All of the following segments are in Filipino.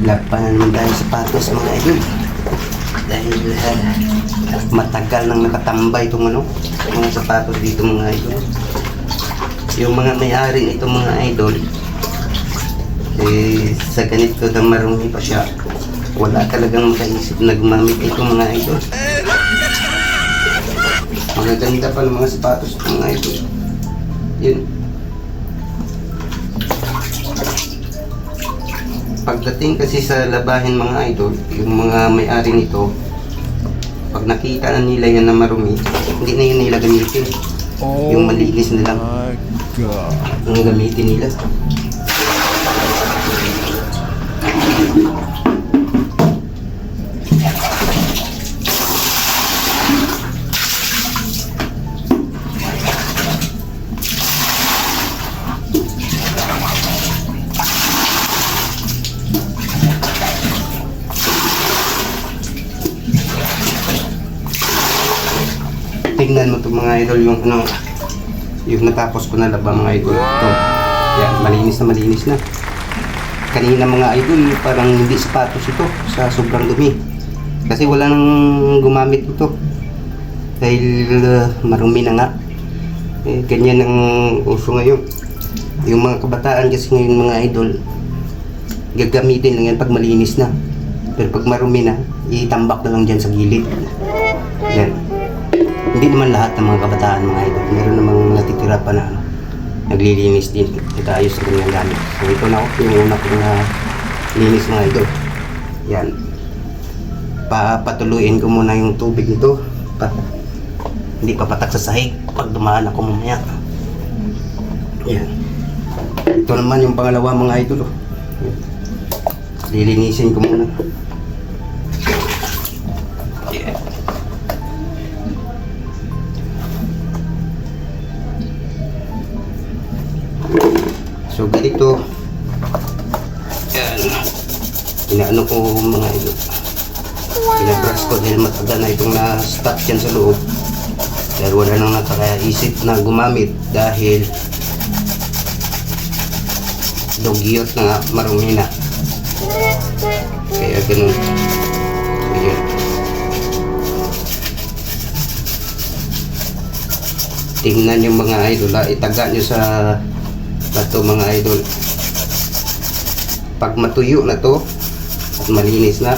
Lagpa na naman tayo sa patos mga idol. Dahil ah, matagal nang nakatambay itong ano, mga sapatos dito mga idol. Yung mga may-ari nito mga idol, eh, sa ganito na marumi pa siya, wala talagang makaisip na gumamit ito mga idol. Magaganda pa ng mga sapatos mga idol. Yun. Pagdating kasi sa labahin mga idol, yung mga may-ari nito, pag nakita na nila yan na marumi, hindi na yun nila gamitin. Yung malinis na lang ang gamitin nila. Tingnan mo to mga idol yung ano yung natapos ko na laba mga idol. Ito. Yan, malinis na malinis na. Kanina mga idol, parang hindi sapatos ito sa sobrang dumi. Kasi wala nang gumamit ito. Dahil uh, marumi na nga. Eh, ganyan ang uso ngayon. Yung mga kabataan kasi ngayon mga idol, gagamitin lang yan pag malinis na. Pero pag marumi na, itambak na lang dyan sa gilid. Yan. Hindi naman lahat ng mga kabataan mga idol. Meron namang natitira pa na ano, naglilinis din. Nag-ayos sa kanyang gamit. So ito na ako, yung una kong na linis mga idol. Yan. Papatuluin ko muna yung tubig nito. Pa, hindi papatak sa sahig pag dumaan ako mamaya. Yan. Ito naman yung pangalawa mga idol. Oh. Lilinisin ko muna. Ganito. Yan. Inaano ko mga ilo. Pinabrush ko dahil matagal na itong na-stuck yan sa loob. Dahil wala nang nakakaisip na gumamit dahil dogyot na nga, marumi na. Kaya ganun. So. Tingnan yung mga idol ha. Itaga nyo sa bato mga idol. Pag matuyo na to at malinis na,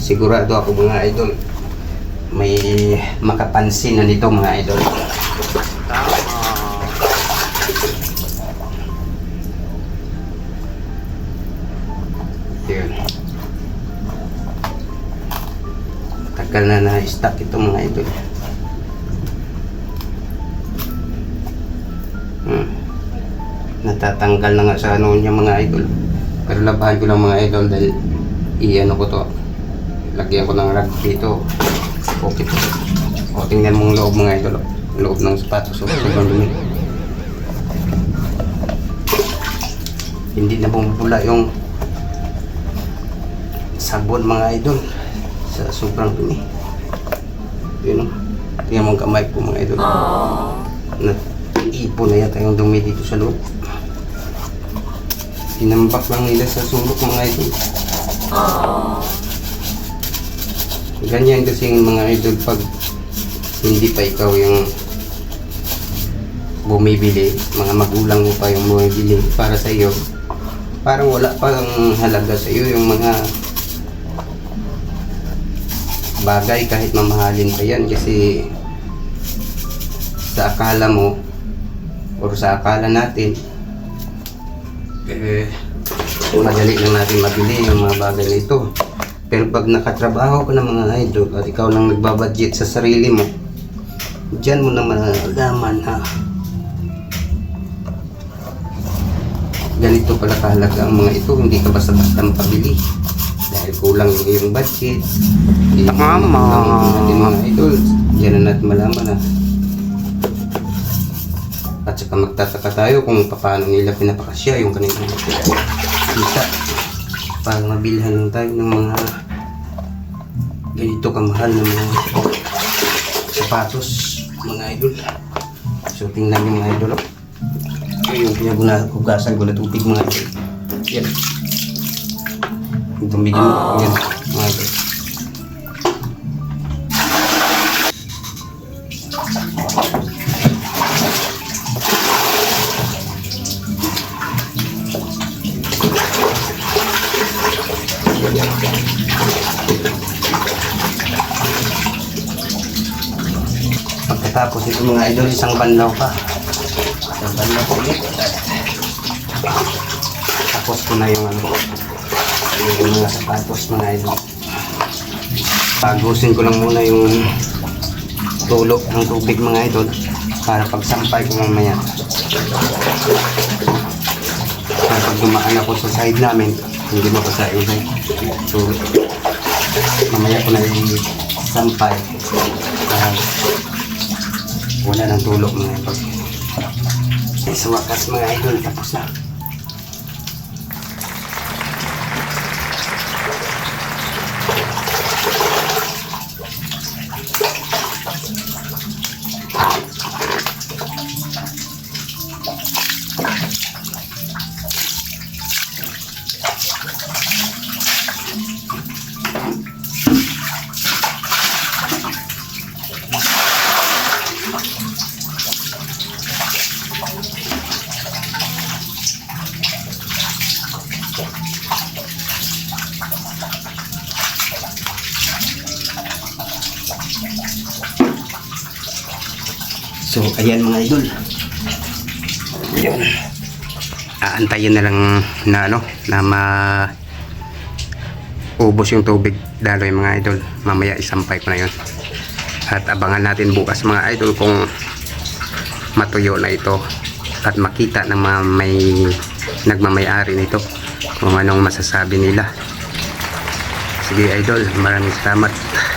sigurado ako mga idol may makapansin na nito mga idol. Yun. Tagal na na-stuck ito mga idol. Natatanggal na nga sa ano niya mga idol. Pero labahan ko lang mga idol dahil i-ano ko to. Lagyan ko ng rag dito. Okay to. O tingnan mong loob mga idol. oh. Loob ng sapatos. So, sobrang dumi. Hindi na bumubula yung sabon mga idol sa sobrang dumi. Yun o. Tingnan mo ang kamay ko mga idol. Na ipon na yata yung dumi dito sa loob. Tinambak lang nila sa sulok mga idol. Ganyan kasi yung mga idol pag hindi pa ikaw yung bumibili, mga magulang mo pa yung bumibili para sa iyo. Parang wala pang halaga sa iyo yung mga bagay kahit mamahalin pa yan kasi sa akala mo or sa akala natin eh madali lang natin mabili yung mga bagay na ito. Pero pag nakatrabaho ka ng mga idol at ikaw nang nagbabudget sa sarili mo dyan mo naman malalaman ha? Ganito pala kahalaga ang mga ito. Hindi ka basta-basta mapabili dahil kulang yung iyong budget. Tama. natin mga idol. Dyan na natin malaman ha at saka magtataka tayo kung paano nila pinapakasya yung kanilang kita para mabilhan lang tayo ng mga ganito kamahal ng mga sapatos mga idol so tingnan yung mga idol oh. Ito yung pinagunahugasan ko na tubig mga idol yan Dumi-dumi. Yan, mga idol. Pagkatapos ito mga idol, isang banlaw pa. Isang banlaw pa ulit. Tapos ko na yung ano, yung mga sapatos mga idol. Pagusin ko lang muna yung tulo ng tubig mga idol para pagsampay ko mamaya. Para pag dumaan ako sa side namin, hindi mo sa ilay. So, mamaya ko na yung sampay. Para wala nang tulog mga idol. Sa wakas mga idol, tapos na. So, ayan mga idol. Yun. Aantayin na lang na ano, na ma ubos yung tubig daloy mga idol. Mamaya isampay ko na yun. At abangan natin bukas mga idol kung matuyo na ito at makita ng mga may nagmamayari nito kung anong masasabi nila. Sige idol, maraming salamat.